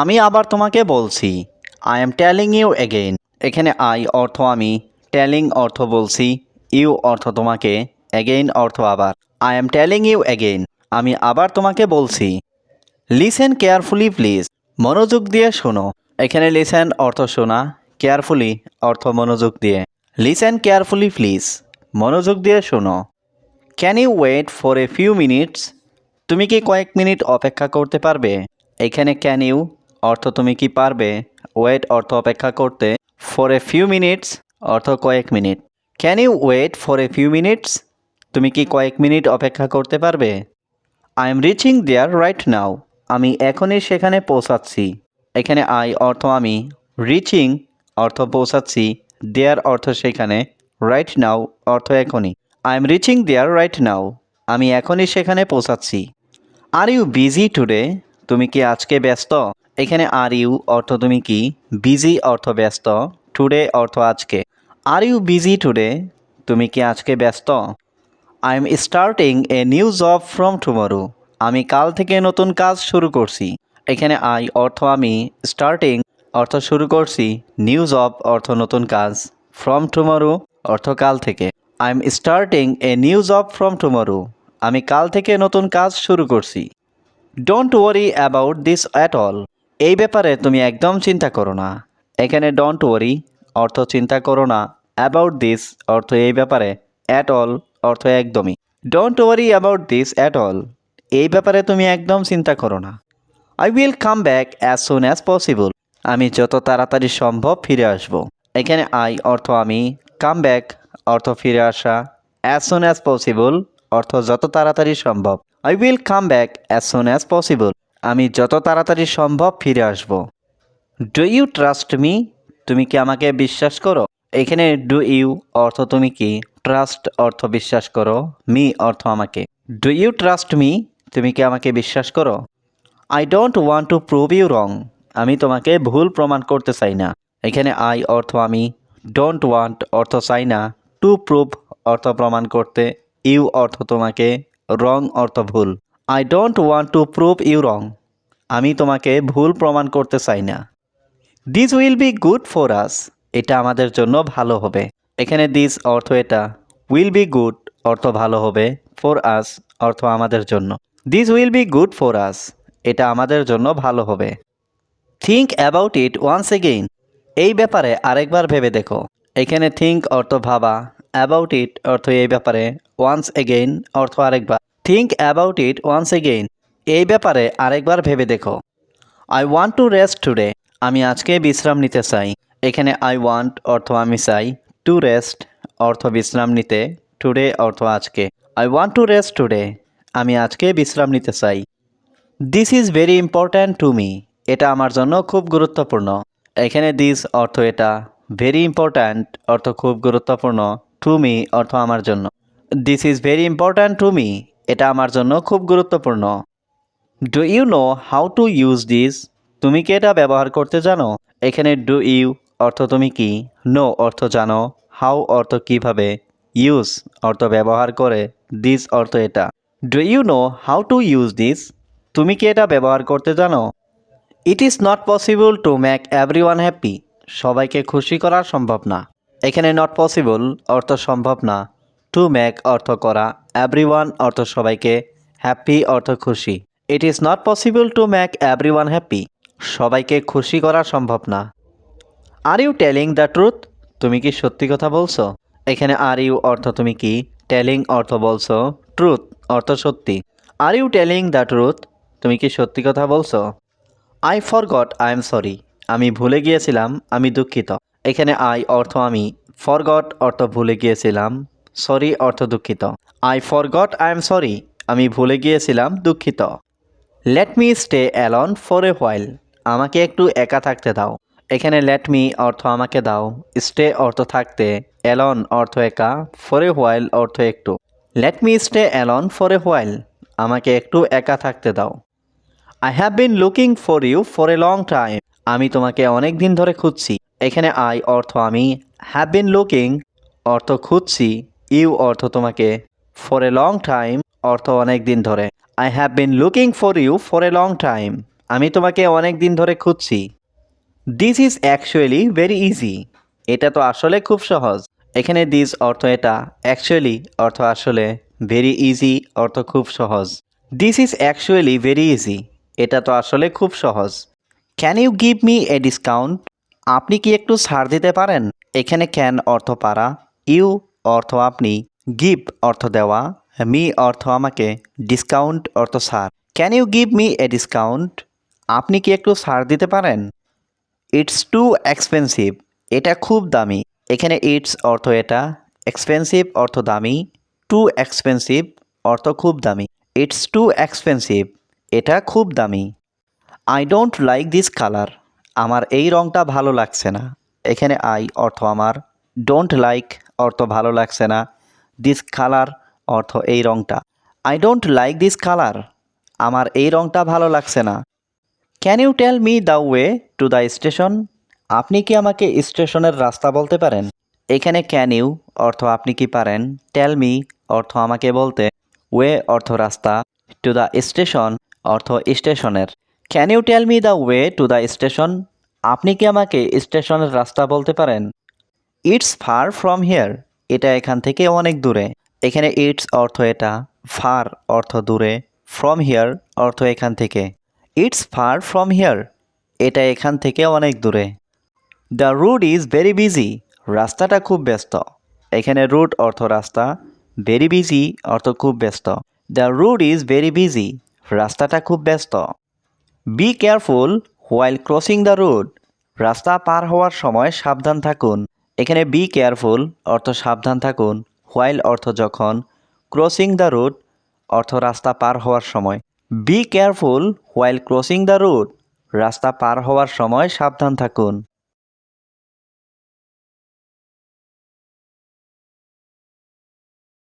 আমি আবার তোমাকে বলছি I am telling you again এখানে আই অর্থ আমি টেলিং অর্থ বলছি ইউ অর্থ তোমাকে এগেইন অর্থ আবার। I am telling you again আমি আবার তোমাকে বলছি লিসেন কেয়ারফুলি প্লিজ মনোযোগ দিয়ে শোনো। এখানে লিসেন অর্থ শোনা কেয়ারফুলি অর্থ মনোযোগ দিয়ে। লিসেন কেয়ারফুলি প্লিজ মনোযোগ দিয়ে শোনো। Can you wait for a few minutes তুমি কি কয়েক মিনিট অপেক্ষা করতে পারবে? এখানে ক্যান ইউ অর্থ তুমি কি পারবে? ওয়েট অর্থ অপেক্ষা করতে। ফর এ ফিউ মিনিটস অর্থ কয়েক minute. Can you wait for a few minutes তুমি কি কয়েক মিনিট অপেক্ষা করতে পারবে? I am reaching there right now আমি এখনই সেখানে পৌঁছাচ্ছি। এখানে আই অর্থ আমি। রিচিং অর্থ পৌঁছাচ্ছি। দেয়ার অর্থ সেখানে। রাইট নাও অর্থ এখনই। I am reaching there right now আমি এখনই সেখানে পৌঁছাচ্ছি। আর ইউ বিজি টুডে তুমি কি আজকে ব্যস্ত? এখানে আর ইউ অর্থ তুমি কি? বিজি অর্থ ব্যস্ত। টুডে অর্থ আজকে। Are you busy today? তুমি কি আজকে ব্যস্ত? I am starting a new job from tomorrow. আমি কাল থেকে নতুন কাজ শুরু করছি। এখানে আই অর্থ আমি স্টার্টিং অর্থ শুরু করছি। নিউ জব অর্থ নতুন কাজ ফ্রম টুমরো অর্থ কাল থেকে। I am starting a new job from tomorrow. আমি কাল থেকে নতুন কাজ শুরু করছি। Don't worry about this at all. এই ব্যাপারে তুমি একদম চিন্তা করো না। এখানে ডোন্ট ওয়ারি অর্থ চিন্তা করো না। অ্যাবাউট দিস অর্থ এই ব্যাপারে অ্যাট অল অর্থ একদমই। Don't worry about this at all এই ব্যাপারে তুমি একদম চিন্তা করো না। I will come back as soon as possible আমি যত তাড়াতাড়ি সম্ভব ফিরে আসব। এখানে আই অর্থ আমি কাম ব্যাক অর্থ ফিরে আসা অ্যাজ সুন অ্যাজ পসিবল অর্থ যত তাড়াতাড়ি সম্ভব। I will come back as soon as possible আমি যত তাড়াতাড়ি সম্ভব ফিরে আসব। ডু ইউ ট্রাস্ট মি তুমি কি আমাকে বিশ্বাস করো? এখানে ডু ইউ অর্থ তুমি কি? ট্রাস্ট অর্থ বিশ্বাস করো। মি অর্থ আমাকে। ডু ইউ ট্রাস্ট মি তুমি কি আমাকে বিশ্বাস করো? I don't want to prove you wrong আমি তোমাকে ভুল প্রমাণ করতে চাই না। এখানে আই অর্থ আমি। ডোন্ট ওয়ান্ট অর্থ চাই না। টু প্রুভ অর্থ প্রমাণ করতে। ইউ অর্থ তোমাকে। রং অর্থ ভুল। I don't want to prove you wrong আমি তোমাকে ভুল প্রমাণ করতে চাই না। This will be good for us এটা আমাদের জন্য ভালো হবে। এখানে দিস অর্থ এটা। উইল বি গুড অর্থ ভালো হবে। ফর আস অর্থ আমাদের জন্য। This will be good for us এটা আমাদের জন্য ভালো হবে। Think about it once again এই ব্যাপারে আরেকবার ভেবে দেখো। এখানে থিঙ্ক অর্থ ভাবা। অ্যাবাউট ইট অর্থ এই ব্যাপারে। ওয়ান্স এগেইন অর্থ আরেকবার। Think about it once again এই ব্যাপারে আরেকবার ভেবে দেখো। I want to rest today আমি আজকে বিশ্রাম নিতে চাই। এখানে আই ওয়ান্ট অর্থ আমি চাই। টু রেস্ট অর্থ বিশ্রাম নিতে। টুডে অর্থ আজকে। I want to rest today আমি আজকে বিশ্রাম নিতে চাই। This is very important to me এটা আমার জন্য খুব গুরুত্বপূর্ণ। এখানে দিস অর্থ এটা। ভেরি ইম্পর্ট্যান্ট অর্থ খুব গুরুত্বপূর্ণ। টু মি অর্থ আমার জন্য। This is very important to me এটা আমার জন্য খুব গুরুত্বপূর্ণ। Do you know how to use this তুমি কি এটা ব্যবহার করতে জানো? এখানে ডু ইউ অর্থ তুমি কি? নো অর্থ জানো। হাউ অর্থ কীভাবে? ইউজ অর্থ ব্যবহার করে। দিস অর্থ এটা। Do you know how to use this তুমি কি এটা ব্যবহার করতে জানো? It is not possible to make everyone happy সবাইকে খুশি করা সম্ভব না। এখানে নট পসিবল অর্থ সম্ভব না। টু ম্যাক অর্থ করা এভরি ওয়ান অর্থ সবাইকে হ্যাপি অর্থ খুশি। It is not possible to make everyone happy সবাইকে খুশি করা সম্ভব না। Are you telling the truth তুমি কি সত্যি কথা বলছো? এখানে আর ইউ অর্থ তুমি কি? টেলিং অর্থ বলছো। ট্রুথ অর্থ সত্যি। Are you telling the truth তুমি কি সত্যি কথা বলছো? I forgot I am sorry আমি ভুলে গিয়েছিলাম, আমি দুঃখিত। এখানে আই অর্থ আমি। ফরগট অর্থ ভুলে গিয়েছিলাম। সরি অর্থ দুঃখিত। I forgot I am sorry আমি ভুলে গিয়েছিলাম, দুঃখিত। Let me stay alone for a while আমাকে একটু একা থাকতে দাও। এখানে লেট মি অর্থ আমাকে দাও। স্টে অর্থ থাকতে। অ্যালন অর্থ একা। ফর এ হোয়াইল অর্থ একটু। Let me stay alone for a while আমাকে একটু একা থাকতে দাও। I have been looking for you for a long time আমি তোমাকে অনেক দিন ধরে খুঁজছি। এখানে আই অর্থ আমি। হ্যাভ বিন লুকিং অর্থ খুঁজছি। ইউ অর্থ তোমাকে ফর এ লং টাইম অর্থ অনেক দিন ধরে। I have been looking for you for a long time আমি তোমাকে অনেক দিন ধরে খুঁজছি। This is actually very easy এটা তো আসলে খুব সহজ। এখানে দিস অর্থ এটা। অ্যাকচুয়ালি অর্থ আসলে ভেরি ইজি অর্থ খুব সহজ। This is actually very easy এটা তো আসলে খুব সহজ। Can you give me a discount আপনি কি একটু ছাড় দিতে পারেন? এখানে ক্যান অর্থ পারা। ইউ অর্থ আপনি, গিভ অর্থ দেওয়া, মি অর্থ আমাকে, ডিসকাউন্ট অর্থ সার। Can you give me a discount? আপনি কি একটু ছাড় দিতে পারেন? ইটস টু এক্সপেন্সিভ, এটা খুব দামি। এখানে ইটস অর্থ এটা, এক্সপেন্সিভ অর্থ দামি, টু এক্সপেন্সিভ অর্থ খুব দামি। ইটস টু এক্সপেন্সিভ, এটা খুব দামি। I don't like this colour, আমার এই রঙটা ভালো লাগছে না। এখানে আই অর্থ আমার, ডোন্ট লাইক অর্থ ভালো লাগছে না। দিস কালার অর্থ এই রঙটা I don't like this colour আমার এই রঙটা ভালো লাগছে না। Can you tell me the way to the station আপনি কি আমাকে স্টেশনের রাস্তা বলতে পারেন? এখানে ক্যান ইউ অর্থ আপনি কি পারেন? টেল মি অর্থ আমাকে বলতে। ওয়ে অর্থ রাস্তা। টু দ্য স্টেশন অর্থ স্টেশনের। Can you tell me the way to the station আপনি কি আমাকে স্টেশনের রাস্তা বলতে পারেন? ইটস ফার ফ্রম হিয়ার এটা এখান থেকে অনেক দূরে। এখানে ইটস অর্থ এটা। ফার অর্থ দূরে। ফ্রম হিয়ার অর্থ এখান থেকে। ইটস ফার ফ্রম হিয়ার এটা এখান থেকে অনেক দূরে। The route is very busy রাস্তাটা খুব ব্যস্ত। এখানে রুট অর্থ রাস্তা। ভেরি বিজি অর্থ খুব ব্যস্ত। The route is very busy রাস্তাটা খুব ব্যস্ত। Be careful while crossing the road রাস্তা পার হওয়ার সময় সাবধান থাকুন। এখানে বি কেয়ারফুল অর্থ সাবধান থাকুন হোয়াইল অর্থ যখন ক্রসিং দ্য রুট অর্থ রাস্তা পার হওয়ার সময়। Be careful while crossing the route রাস্তা পার হওয়ার সময় সাবধান থাকুন।